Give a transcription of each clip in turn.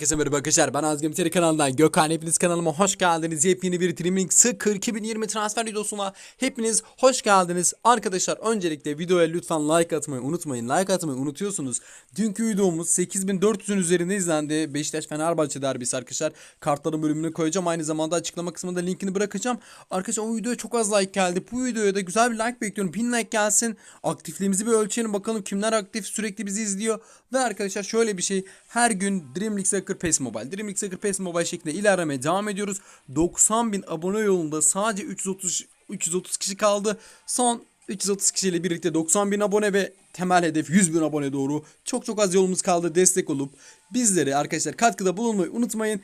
Herkese merhaba arkadaşlar. Ben Azgın Teri kanalından Gökhan. Hepiniz kanalıma hoş geldiniz. Yepyeni bir Dreaming Sıkır 2020 transfer videosuna hepiniz hoş geldiniz. Arkadaşlar öncelikle videoya lütfen like atmayı unutmayın. Like atmayı unutuyorsunuz. Dünkü videomuz 8400'ün üzerinde izlendi. Beşiktaş Fenerbahçe derbisi arkadaşlar. Kartların bölümünü koyacağım. Aynı zamanda açıklama kısmında linkini bırakacağım. Arkadaşlar o videoya çok az like geldi. Bu videoya da güzel bir like bekliyorum. 1000 like gelsin. Aktifliğimizi bir ölçelim. Bakalım kimler aktif sürekli bizi izliyor. Ve arkadaşlar şöyle bir şey. Her gün Dream Soccer PES Mobile. Dream League Soccer PES Mobile şeklinde ilerlemeye devam ediyoruz. 90 bin abone yolunda sadece 330 330 kişi kaldı. Son 330 kişiyle birlikte 90 bin abone ve temel hedef 100 bin abone doğru. Çok çok az yolumuz kaldı. Destek olup bizlere arkadaşlar katkıda bulunmayı unutmayın.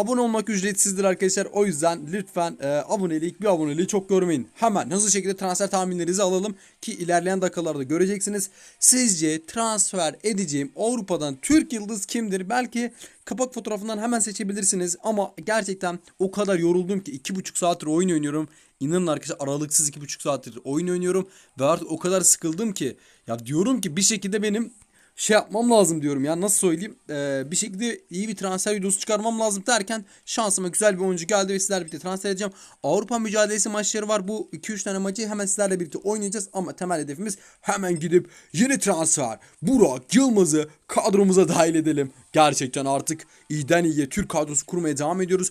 Abone olmak ücretsizdir arkadaşlar. O yüzden lütfen e, abonelik bir aboneliği çok görmeyin. Hemen hızlı şekilde transfer tahminlerinizi alalım ki ilerleyen dakikalarda göreceksiniz. Sizce transfer edeceğim Avrupa'dan Türk yıldız kimdir? Belki kapak fotoğrafından hemen seçebilirsiniz ama gerçekten o kadar yoruldum ki 2,5 saattir oyun oynuyorum. İnanın arkadaşlar aralıksız 2,5 saattir oyun oynuyorum ve artık o kadar sıkıldım ki ya diyorum ki bir şekilde benim şey yapmam lazım diyorum ya nasıl söyleyeyim Ee, bir şekilde iyi bir transfer videosu çıkarmam lazım derken şansıma güzel bir oyuncu geldi ve sizlerle birlikte transfer edeceğim. Avrupa mücadelesi maçları var bu 2-3 tane maçı hemen sizlerle birlikte oynayacağız ama temel hedefimiz hemen gidip yeni transfer Burak Yılmaz'ı kadromuza dahil edelim. Gerçekten artık iyiden iyiye Türk kadrosu kurmaya devam ediyoruz.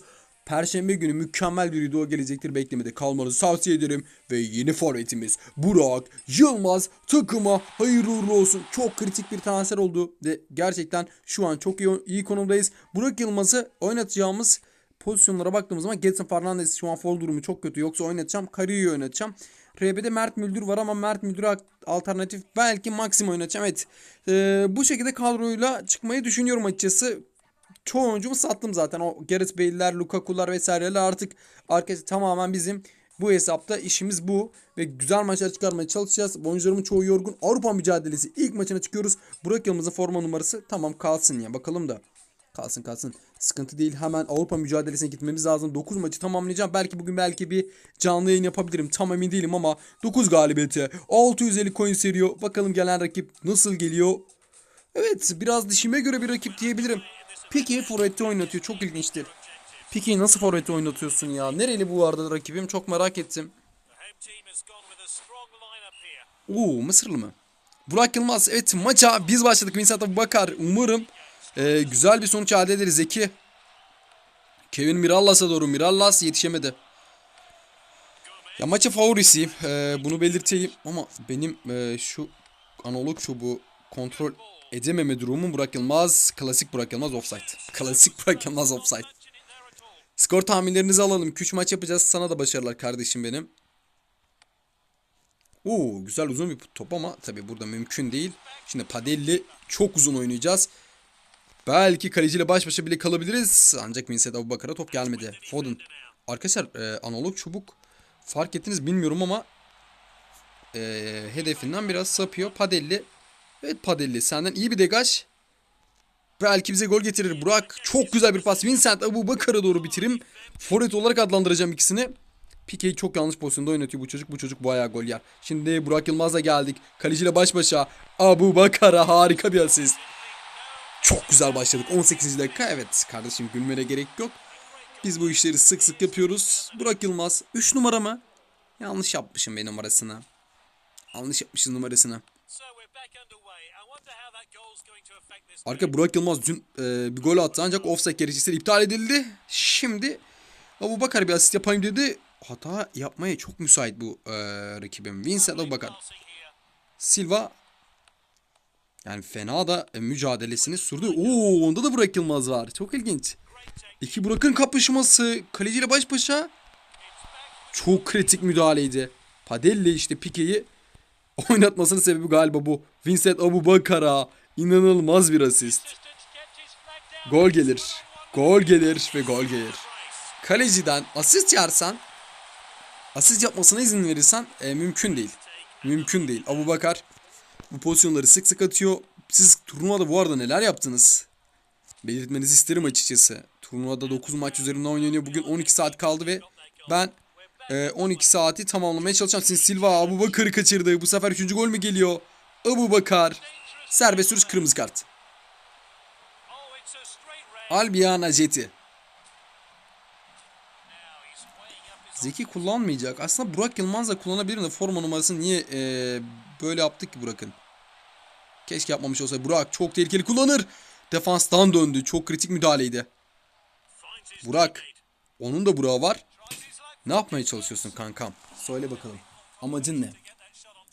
Perşembe günü mükemmel bir video gelecektir beklemede kalmanızı tavsiye ederim. Ve yeni forvetimiz Burak Yılmaz takıma hayırlı uğurlu olsun. Çok kritik bir transfer oldu ve gerçekten şu an çok iyi, iyi konumdayız. Burak Yılmaz'ı oynatacağımız pozisyonlara baktığımız zaman Getson Fernandes şu an fall durumu çok kötü. Yoksa oynatacağım. Kariyo'yu oynatacağım. RB'de Mert Müldür var ama Mert Müldür'e alternatif belki Maxim oynatacağım. Evet. Ee, bu şekilde kadroyla çıkmayı düşünüyorum açıkçası çoğu oyuncumu sattım zaten. O Gareth Bale'ler, Lukaku'lar vesaireler artık arkası tamamen bizim bu hesapta işimiz bu. Ve güzel maçlar çıkarmaya çalışacağız. Oyuncularımın çoğu yorgun. Avrupa mücadelesi ilk maçına çıkıyoruz. Burak Yılmaz'ın forma numarası tamam kalsın ya bakalım da. Kalsın kalsın. Sıkıntı değil. Hemen Avrupa mücadelesine gitmemiz lazım. 9 maçı tamamlayacağım. Belki bugün belki bir canlı yayın yapabilirim. Tam emin değilim ama 9 galibiyete. 650 coin seriyor. Bakalım gelen rakip nasıl geliyor. Evet biraz dişime göre bir rakip diyebilirim. Peki forvette oynatıyor. Çok ilginçtir. Peki nasıl forvette oynatıyorsun ya? Nereli bu arada rakibim? Çok merak ettim. Oo Mısırlı mı? Burak Yılmaz. Evet maça biz başladık. Vincent Bakar. Umarım e, güzel bir sonuç elde ederiz. Zeki. Kevin Mirallas'a doğru. Mirallas yetişemedi. Ya maçı favorisiyim. E, bunu belirteyim. Ama benim e, şu analog çubuğu kontrol edememe durumu Burak Yılmaz. Klasik Burak Yılmaz offside. Klasik Burak Yılmaz offside. Skor tahminlerinizi alalım. 2-3 maç yapacağız. Sana da başarılar kardeşim benim. Oo güzel uzun bir top ama tabi burada mümkün değil. Şimdi Padelli çok uzun oynayacağız. Belki kaleciyle baş başa bile kalabiliriz. Ancak Vincent Abubakar'a top gelmedi. Foden. Arkadaşlar e, analog çubuk fark ettiniz bilmiyorum ama e, hedefinden biraz sapıyor. Padelli. Evet Padelli senden iyi bir degaj. Belki bize gol getirir. Burak çok güzel bir pas. Vincent Abubakar'a doğru bitirim. Forvet olarak adlandıracağım ikisini. Pike'yi çok yanlış pozisyonda oynatıyor bu çocuk. Bu çocuk bayağı gol yer. Şimdi Burak Yılmaz'la geldik. Kaleciyle baş başa. Abu Bakar'a harika bir asist. Çok güzel başladık. 18. dakika. Evet kardeşim gülmene gerek yok. Biz bu işleri sık sık yapıyoruz. Burak Yılmaz 3 numara mı? Yanlış yapmışım benim numarasını. Yanlış yapmışız numarasını. Arka Burak Yılmaz dün e, bir gol attı ancak offside gerekçesiyle iptal edildi. Şimdi Abu Bakar bir asist yapayım dedi. Hata yapmaya çok müsait bu e, rakibim. Vincent Abu Bakar. Silva yani fena da e, mücadelesini sürdü. Oo onda da Burak Yılmaz var. Çok ilginç. İki Burak'ın kapışması. Kaleciyle baş başa. Çok kritik müdahaleydi. Padelli işte Pike'yi oynatmasının sebebi galiba bu. Vincent Abu Bakar'a inanılmaz bir asist. Gol gelir. Gol gelir ve gol gelir. Kaleciden asist yersen asist yapmasına izin verirsen e, mümkün değil. Mümkün değil. Abu Bakar bu pozisyonları sık sık atıyor. Siz turnuvada bu arada neler yaptınız? Belirtmenizi isterim açıkçası. Turnuvada 9 maç üzerinde oynanıyor. Bugün 12 saat kaldı ve ben e, 12 saati tamamlamaya çalışacağım. Sin Silva Abu Bakar'ı kaçırdı. Bu sefer 3. gol mü geliyor? Abu Bakar. Serbest vuruş kırmızı kart. Albiana Jeti. Zeki kullanmayacak. Aslında Burak Yılmaz da kullanabilir de forma numarasını niye eee, böyle yaptık ki Burak'ın? Keşke yapmamış olsa. Burak çok tehlikeli kullanır. Defanstan döndü. Çok kritik müdahaleydi. Burak. Onun da Burak'ı var. Ne yapmaya çalışıyorsun kankam? Söyle bakalım. Amacın ne?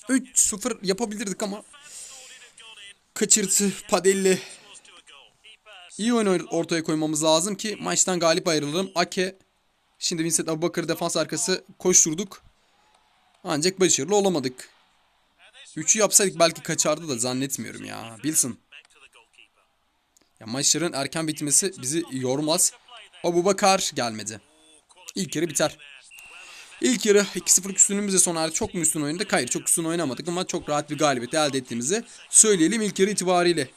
3-0 yapabilirdik ama kaçırtı Padelli iyi oyun ortaya koymamız lazım ki maçtan galip ayrılalım. Ake şimdi Vincent Abubakar defans arkası koşturduk. Ancak başarılı olamadık. 3'ü yapsaydık belki kaçardı da zannetmiyorum ya. Bilsin. Ya maçların erken bitmesi bizi yormaz. Abubakar gelmedi. İlk yarı biter. İlk yarı 2-0 üstünlüğümüzle sona erdi. Çok mu üstün oynadık? Hayır çok üstün oynamadık ama çok rahat bir galibiyet elde ettiğimizi söyleyelim ilk yarı itibariyle.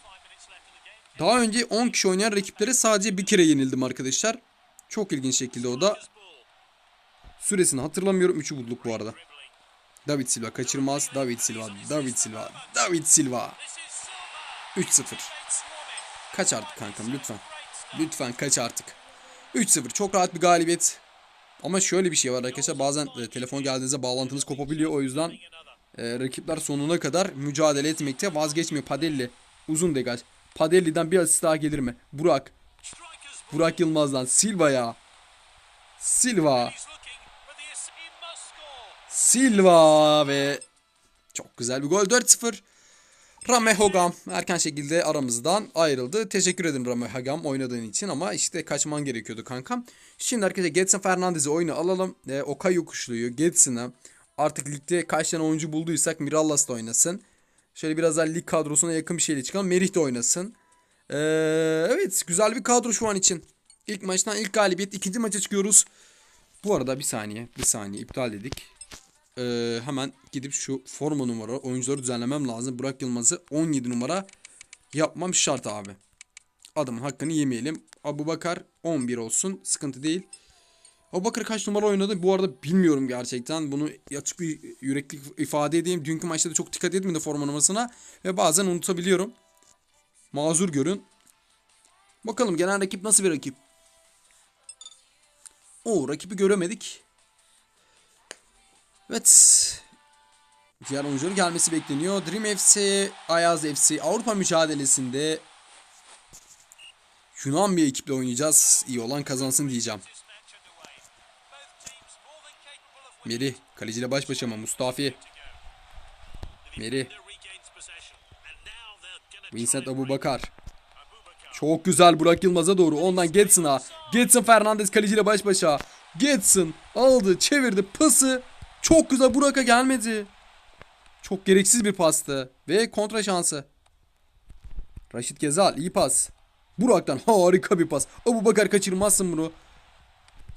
Daha önce 10 kişi oynayan rakiplere sadece bir kere yenildim arkadaşlar. Çok ilginç şekilde o da. Süresini hatırlamıyorum. 3'ü bulduk bu arada. David Silva kaçırmaz. David Silva, David Silva, David Silva. 3-0. Kaç artık kankam lütfen. Lütfen kaç artık. 3-0 çok rahat bir galibiyet. Ama şöyle bir şey var arkadaşlar bazen e, telefon geldiğinizde bağlantınız kopabiliyor. O yüzden e, rakipler sonuna kadar mücadele etmekte vazgeçmiyor. Padelli uzun degaj. Padelli'den bir asist daha gelir mi? Burak. Burak Yılmaz'dan Silva'ya. Silva. Silva ve çok güzel bir gol 4-0. Rame Hogam erken şekilde aramızdan ayrıldı. Teşekkür ederim Rame Hogam oynadığın için ama işte kaçman gerekiyordu kankam. Şimdi arkadaşlar Getson Fernandez'i oyunu alalım. E, Okay yokuşluyu Getson'a artık ligde kaç tane oyuncu bulduysak Mirallas da oynasın. Şöyle biraz daha lig kadrosuna yakın bir şeyle çıkalım. Merih de oynasın. Ee, evet güzel bir kadro şu an için. İlk maçtan ilk galibiyet. ikinci maça çıkıyoruz. Bu arada bir saniye. Bir saniye iptal dedik. Ee, hemen gidip şu forma numara oyuncuları düzenlemem lazım. Burak Yılmaz'ı 17 numara yapmam şart abi. Adamın hakkını yemeyelim. Abu Bakar 11 olsun. Sıkıntı değil. Abu Bakar kaç numara oynadı bu arada bilmiyorum gerçekten. Bunu açık bir yürekli ifade edeyim. Dünkü maçta da çok dikkat etmedim forma numarasına. Ve bazen unutabiliyorum. Mazur görün. Bakalım genel rakip nasıl bir rakip? O rakibi göremedik. Evet. Diğer oyuncuların gelmesi bekleniyor. Dream FC, Ayaz FC Avrupa mücadelesinde Yunan bir ekiple oynayacağız. İyi olan kazansın diyeceğim. Meri kaleciyle baş başa mı? Mustafi. Meri. Vincent Abubakar. Çok güzel Burak Yılmaz'a doğru. Ondan Getson'a. Getson Fernandez kaleciyle baş başa. Getson aldı, çevirdi, pası. Çok güzel Burak'a gelmedi. Çok gereksiz bir pastı. Ve kontra şansı. Raşit Gezal iyi pas. Burak'tan harika bir pas. Abu Bakar kaçırmazsın bunu.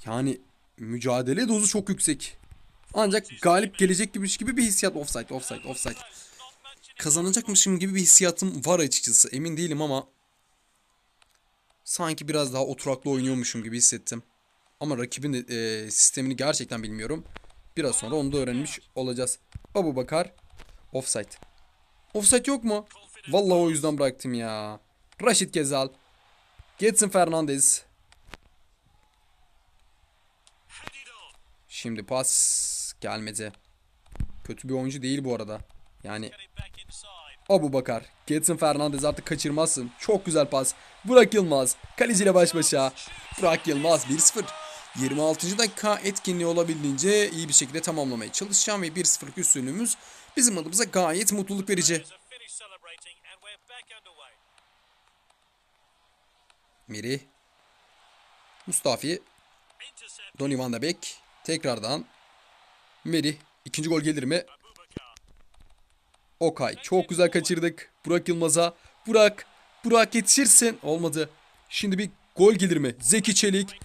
Yani mücadele dozu çok yüksek. Ancak galip gelecekmiş gibi bir hissiyat. Offside, offside, offside. Kazanacakmışım gibi bir hissiyatım var açıkçası. Emin değilim ama sanki biraz daha oturaklı oynuyormuşum gibi hissettim. Ama rakibin e, sistemini gerçekten bilmiyorum. Biraz sonra onu da öğrenmiş olacağız. Abu Bakar offside. Offside yok mu? Vallahi o yüzden bıraktım ya. Raşit Gezal. Getson Fernandez. Şimdi pas gelmedi. Kötü bir oyuncu değil bu arada. Yani Abu Bakar. Getson Fernandez artık kaçırmazsın. Çok güzel pas. Burak Yılmaz. Kaleciyle baş başa. Burak Yılmaz 1-0. 26. dakika etkinliği olabildiğince iyi bir şekilde tamamlamaya çalışacağım ve 1-0'lık üstünlüğümüz bizim adımıza gayet mutluluk verici. Meri. Mustafi. Donny van de Beek. Tekrardan. Meri. İkinci gol gelir mi? Okay. Çok güzel kaçırdık. Burak Yılmaz'a. Burak. Burak yetişirsin. Olmadı. Şimdi bir gol gelir mi? Zeki Çelik.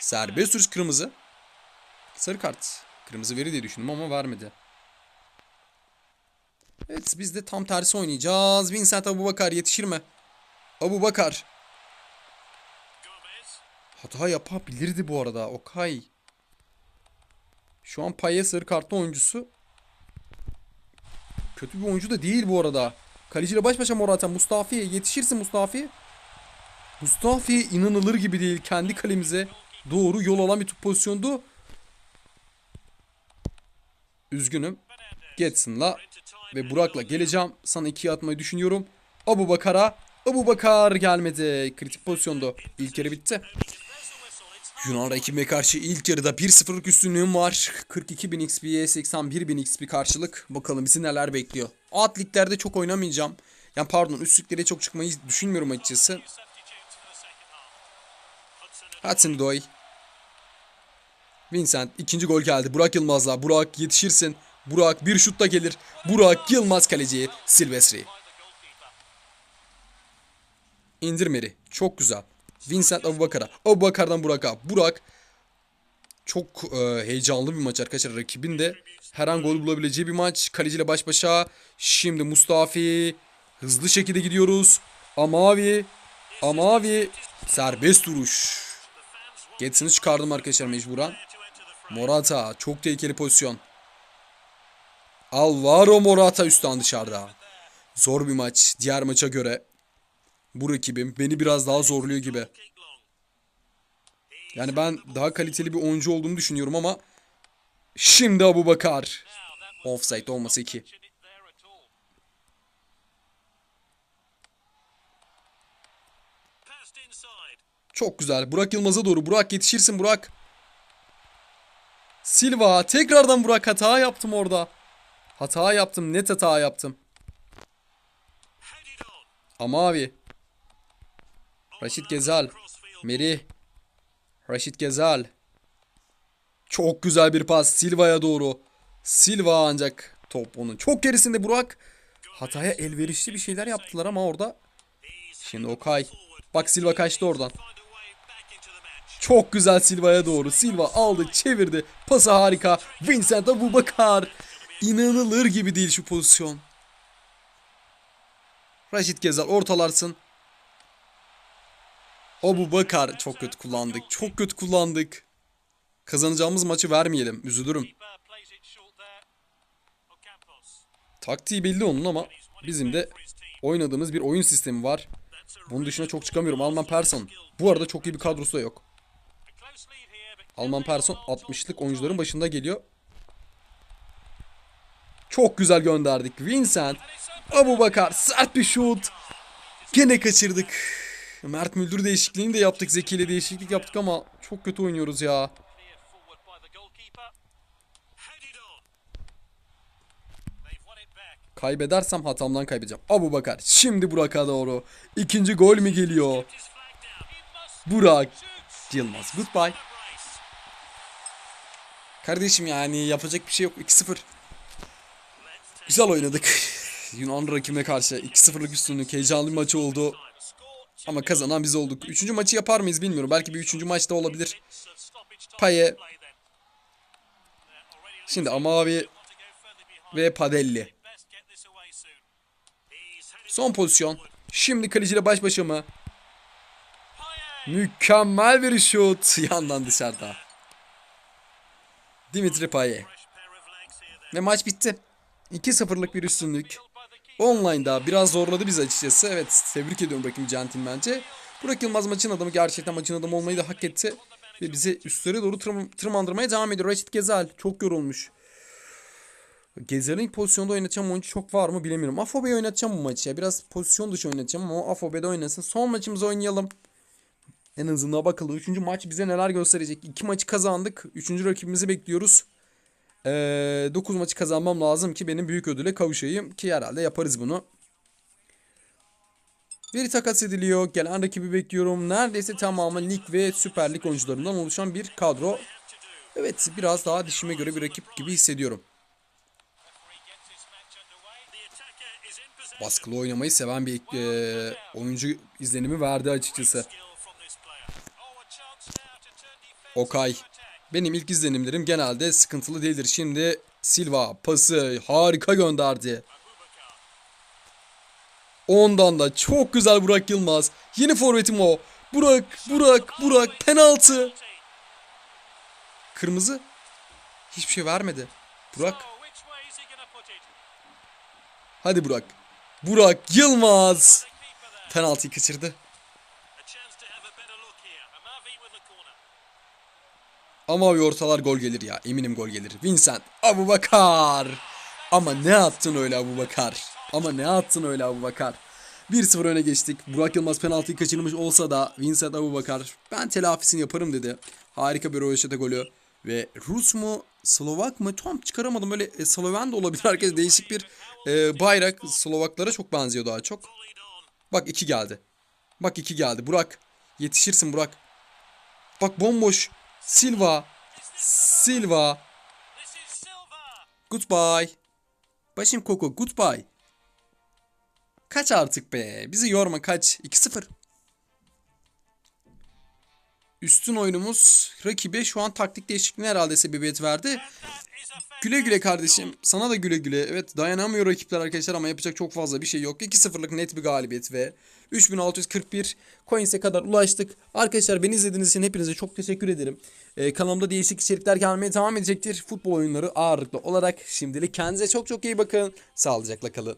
Serbest vuruş kırmızı. Sarı kart. Kırmızı veri diye düşündüm ama vermedi. Evet biz de tam tersi oynayacağız. Vincent Abubakar yetişir mi? Abubakar. Hata yapabilirdi bu arada. Okay. Şu an Paye sarı kartlı oyuncusu. Kötü bir oyuncu da değil bu arada. Kaleciyle baş başa Morata. Mustafi. Yetişirsin Mustafi. Mustafi inanılır gibi değil. Kendi kalemize doğru yol alan bir top pozisyondu. Üzgünüm. Getson'la ve Burak'la geleceğim. Sana ikiye atmayı düşünüyorum. Abu Bakar'a. Abu Bakar gelmedi. Kritik pozisyonda. İlk yarı bitti. Yunan rakibime karşı ilk yarıda 1-0'lık üstünlüğüm var. 42.000 XP'ye 81.000 XP karşılık. Bakalım bizi neler bekliyor. Alt liglerde çok oynamayacağım. Yani pardon üst liglere çok çıkmayı düşünmüyorum açıkçası. Hudson Doy. Vincent ikinci gol geldi. Burak Yılmaz'la. Burak yetişirsin. Burak bir şutla gelir. Burak Yılmaz kaleci. Silvestri. İndirmeri. Çok güzel. Vincent Abubakar'a. Abubakar'dan Burak'a. Burak çok e, heyecanlı bir maç arkadaşlar. Rakibin de her an gol bulabileceği bir maç. Kaleciyle baş başa. Şimdi Mustafi. Hızlı şekilde gidiyoruz. Amavi. Amavi. Serbest duruş. Getson'ı çıkardım arkadaşlar mecburen. Morata. Çok tehlikeli pozisyon. Alvaro Morata üstten dışarıda. Zor bir maç. Diğer maça göre. Bu rakibim beni biraz daha zorluyor gibi. Yani ben daha kaliteli bir oyuncu olduğumu düşünüyorum ama şimdi Abu Bakar. Offside olması 2. Çok güzel. Burak Yılmaz'a doğru. Burak yetişirsin Burak. Silva. Tekrardan Burak hata yaptım orada. Hata yaptım. Net hata yaptım. Ama abi. Raşit Gezal. Merih. Raşit Gezal. Çok güzel bir pas Silva'ya doğru. Silva ancak top onun çok gerisinde Burak. Hataya elverişli bir şeyler yaptılar ama orada. Şimdi Okay. Bak Silva kaçtı oradan. Çok güzel Silva'ya doğru. Silva aldı, çevirdi. Pası harika. Vincent Abubakar. İnanılır gibi değil şu pozisyon. Raşit Gezal ortalarsın. Abu Bakar çok kötü kullandık. Çok kötü kullandık. Kazanacağımız maçı vermeyelim. Üzülürüm. Taktiği belli onun ama bizim de oynadığımız bir oyun sistemi var. Bunun dışına çok çıkamıyorum. Alman Persson. Bu arada çok iyi bir kadrosu da yok. Alman Persson 60'lık oyuncuların başında geliyor. Çok güzel gönderdik. Vincent. Abu Bakar sert bir şut. Gene kaçırdık. Mert Müldür değişikliğini de yaptık. Zeki değişiklik yaptık ama çok kötü oynuyoruz ya. Kaybedersem hatamdan kaybedeceğim. Abu Bakar. Şimdi Burak'a doğru. İkinci gol mü geliyor? Burak Yılmaz. Goodbye. Kardeşim yani yapacak bir şey yok. 2-0. Güzel oynadık. Yunan rakibine karşı 2-0'lık üstünlük. Heyecanlı bir maç oldu. Ama kazanan biz olduk. Üçüncü maçı yapar mıyız bilmiyorum. Belki bir üçüncü maçta olabilir. Paye. Şimdi Amavi ve Padelli. Son pozisyon. Şimdi kaleciyle baş başa mı? Mükemmel bir şut. Yandan dışarıda. Dimitri Paye. Ve maç bitti. 2-0'lık bir üstünlük. Online'da biraz zorladı bizi açıkçası. Evet tebrik ediyorum rakibim centilmence. Burak Yılmaz maçın adamı gerçekten maçın adamı olmayı da hak etti. Ve bizi üstlere doğru tırm- tırmandırmaya devam ediyor. Raşit Gezal çok yorulmuş. Gezal'in pozisyonda oynatacağım oyuncu çok var mı bilemiyorum. Afobe'yi oynatacağım bu maçı ya. Biraz pozisyon dışı oynatacağım ama Afobe'de oynasın. Son maçımızı oynayalım. En azından bakalım. Üçüncü maç bize neler gösterecek. İki maçı kazandık. Üçüncü rakibimizi bekliyoruz. Ee, 9 maçı kazanmam lazım ki benim büyük ödüle kavuşayım. Ki herhalde yaparız bunu. Bir takas ediliyor. Gelen rakibi bekliyorum. Neredeyse tamamen lig ve süper lig oyuncularından oluşan bir kadro. Evet biraz daha dişime göre bir rakip gibi hissediyorum. Baskılı oynamayı seven bir e, oyuncu izlenimi verdi açıkçası. Okay. Benim ilk izlenimlerim genelde sıkıntılı değildir. Şimdi Silva pası harika gönderdi. Ondan da çok güzel Burak Yılmaz. Yeni forvetim o. Burak, Burak, Burak penaltı. Kırmızı. Hiçbir şey vermedi. Burak. Hadi Burak. Burak Yılmaz. Penaltıyı kaçırdı. Ama bir ortalar gol gelir ya. Eminim gol gelir. Vincent. Abu Bakar. Ama ne attın öyle Abu Bakar. Ama ne attın öyle Abu Bakar. 1-0 öne geçtik. Burak Yılmaz penaltıyı kaçırmış olsa da Vincent Abu Bakar ben telafisini yaparım dedi. Harika bir röveşata golü. Ve Rus mu Slovak mı tam çıkaramadım. Böyle e, Sloven de olabilir. Herkes değişik bir e, bayrak. Slovaklara çok benziyor daha çok. Bak iki geldi. Bak iki geldi. Burak. Yetişirsin Burak. Bak bomboş. Silva. Silva. Goodbye. Başım Koko goodbye. Kaç artık be. Bizi yorma kaç. 2-0. Üstün oyunumuz rakibe şu an taktik değişikliğine herhalde sebebiyet verdi. Güle güle kardeşim. Sana da güle güle. Evet dayanamıyor rakipler arkadaşlar ama yapacak çok fazla bir şey yok. 2-0'lık net bir galibiyet ve 3641 coins'e kadar ulaştık. Arkadaşlar beni izlediğiniz için hepinize çok teşekkür ederim. Ee, kanalımda değişik içerikler gelmeye devam edecektir. Futbol oyunları ağırlıklı olarak. Şimdilik kendinize çok çok iyi bakın. Sağlıcakla kalın.